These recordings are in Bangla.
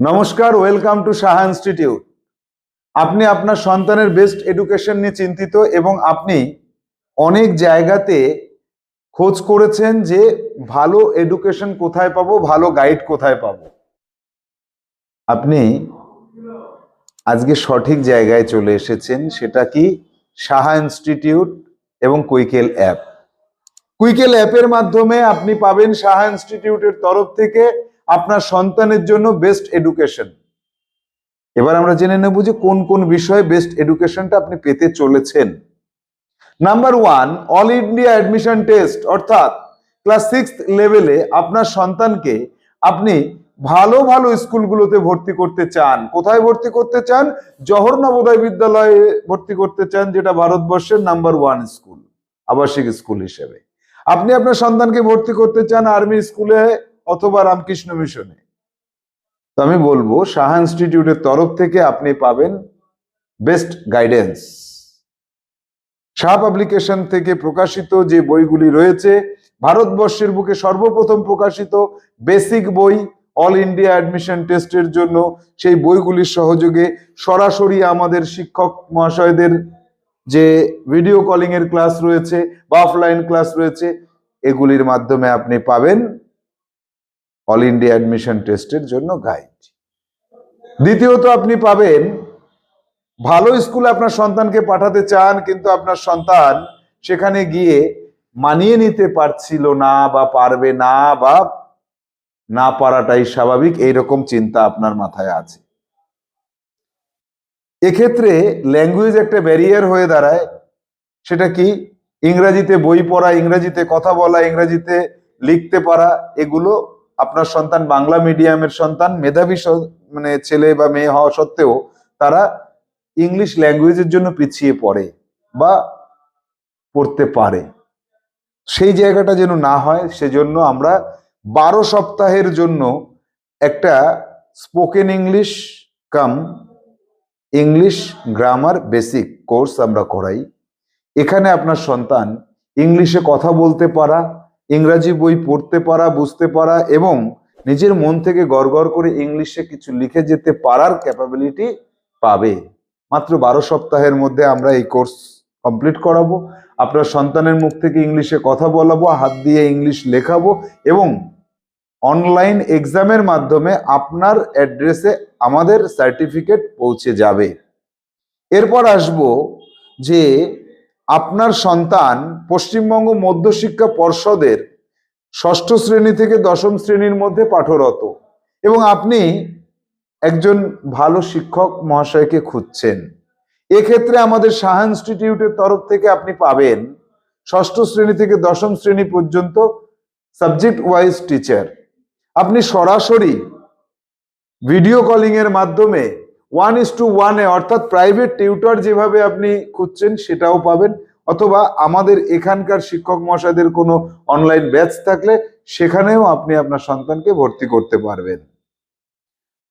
নমস্কার ওয়েলকাম টু সাহা ইনস্টিটিউট আপনি আপনার সন্তানের বেস্ট এডুকেশন নিয়ে চিন্তিত এবং আপনি অনেক জায়গাতে খোঁজ করেছেন যে ভালো এডুকেশন কোথায় পাবো, ভালো গাইড কোথায় পাবো। আপনি আজকে সঠিক জায়গায় চলে এসেছেন, সেটা কি? সাহা ইনস্টিটিউট এবং কুইকেল অ্যাপ কুইকেল অ্যাপের মাধ্যমে আপনি পাবেন সাহা ইনস্টিটিউটের তরফ থেকে আপনার সন্তানের জন্য বেস্ট এডুকেশন এবার আমরা জেনে নেব যে কোন কোন বিষয়ে বেস্ট এডুকেশনটা আপনি পেতে চলেছেন। Number one all India admission test অর্থাৎ ক্লাস সিক্স লেভেলে আপনার সন্তানকে আপনি ভালো ভালো স্কুলগুলোতে ভর্তি করতে চান। কোথায় ভর্তি করতে চান? জহর নবোদয় বিদ্যালয়ে ভর্তি করতে চান, যেটা ভারতবর্ষের নাম্বার ওয়ান স্কুল আবাসিক স্কুল হিসেবে। আপনি আপনার সন্তানকে ভর্তি করতে চান আর্মি স্কুলে অথবা রামকৃষ্ণ মিশনে। তো আমি বলব সাহা ইনস্টিটিউটের তরফ থেকে আপনি পাবেন বেস্ট গাইডেন্স। সাহা পাবলিকেশন থেকে প্রকাশিত যে বইগুলি রয়েছে, ভারতবর্ষের বুকে সর্বপ্রথম প্রকাশিত বেসিক বই, অল ইন্ডিয়া অ্যাডমিশন টেস্টের জন্য, সেই বইগুলির সহযোগে সরাসরি আমাদের শিক্ষক মহাশয়দের যে ভিডিও কলিং এর ক্লাস রয়েছে বা অফলাইন ক্লাস রয়েছে, এগুলির মাধ্যমে আপনি পাবেন অল ইন্ডিয়া অ্যাডমিশন টেস্টের জন্য গাইড দ্বিতীয়ত আপনি পাবেন, ভালো স্কুলে আপনার সন্তানকে পাঠাতে চান, কিন্তু আপনার সন্তান সেখানে গিয়ে মানিয়ে নিতে পারছিল না বা পারবে না বা না পারাটাই স্বাভাবিক, এইরকম চিন্তা আপনার মাথায় আছে। এক্ষেত্রে ল্যাঙ্গুয়েজ একটা ব্যারিয়ার হয়ে দাঁড়ায়। সেটা কি? ইংরাজিতে বই পড়া, ইংরাজিতে কথা বলা, ইংরাজিতে লিখতে পারা, এগুলো আপনার সন্তান, বাংলা মিডিয়ামের সন্তান, মেধাবী মানে ছেলে বা মেয়ে হওয়া সত্ত্বেও তারা ইংলিশ ল্যাঙ্গুয়েজের জন্য পিছিয়ে পড়ে বা পড়তে পারে। সেই জায়গাটা যেন না হয়, সেজন্য আমরা বারো সপ্তাহের জন্য একটা spoken English cum English grammar basic course আমরা করাই। এখানে আপনার সন্তান ইংলিশে কথা বলতে পারা, ইংরাজি বই পড়তে পারা, বুঝতে পারা এবং নিজের মন থেকে গড়গড় করে ইংলিশে কিছু লিখে যেতে পারার ক্যাপাবিলিটি পাবে। মাত্র বারো সপ্তাহের মধ্যে আমরা এই কোর্স কমপ্লিট করাবো। আপনার সন্তানের মুখ থেকে ইংলিশে কথা বলাবো, হাত দিয়ে ইংলিশ লেখাবো এবং অনলাইন এক্সামের মাধ্যমে আপনার অ্যাড্রেসে আমাদের সার্টিফিকেট পৌঁছে যাবে। এরপর আসব যে আপনার সন্তান পশ্চিমবঙ্গ মধ্যশিক্ষা পর্ষদের ষষ্ঠ শ্রেণি থেকে দশম শ্রেণির মধ্যে পাঠরত এবং আপনি একজন ভালো শিক্ষক মহাশয়কে খুঁজছেন। এক্ষেত্রে আমাদের সাহা ইনস্টিটিউটের তরফ থেকে আপনি পাবেন ষষ্ঠ শ্রেণি থেকে দশম শ্রেণি পর্যন্ত সাবজেক্ট ওয়াইজ টিচার আপনি সরাসরি ভিডিও কলিং এর মাধ্যমে ওয়ান ইস টু ওয়ানে অর্থাৎ প্রাইভেট টিউটর যেভাবে আপনি খুঁজছেন সেটাও পাবেন, অথবা আমাদের এখানকার শিক্ষক মশাইদের কোনো অনলাইন ব্যাচ থাকলে সেখানেও আপনি আপনার সন্তানকে ভর্তি করতে পারবেন।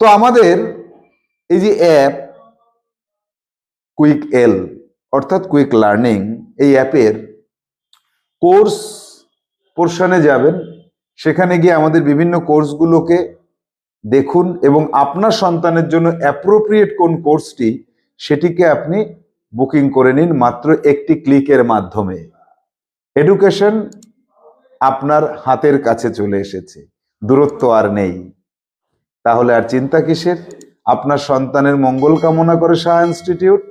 তো আমাদের এই যে অ্যাপ কুইক এল অর্থাৎ কুইক লার্নিং এই অ্যাপের কোর্স পোর্শনে যাবেন। সেখানে গিয়ে আমাদের বিভিন্ন কোর্সগুলোকে দেখুন এবং আপনার সন্তানের জন্য অ্যাপ্রোপ্রিয়েট কোন কোর্সটি, সেটিকে আপনি বুকিং করে নিন মাত্র একটি ক্লিকের মাধ্যমে। এডুকেশন আপনার হাতের কাছে চলে এসেছে, দূরত্ব আর নেই। তাহলে আর চিন্তা কিসের? আপনার সন্তানের মঙ্গল কামনা করে শাহ ইনস্টিটিউট।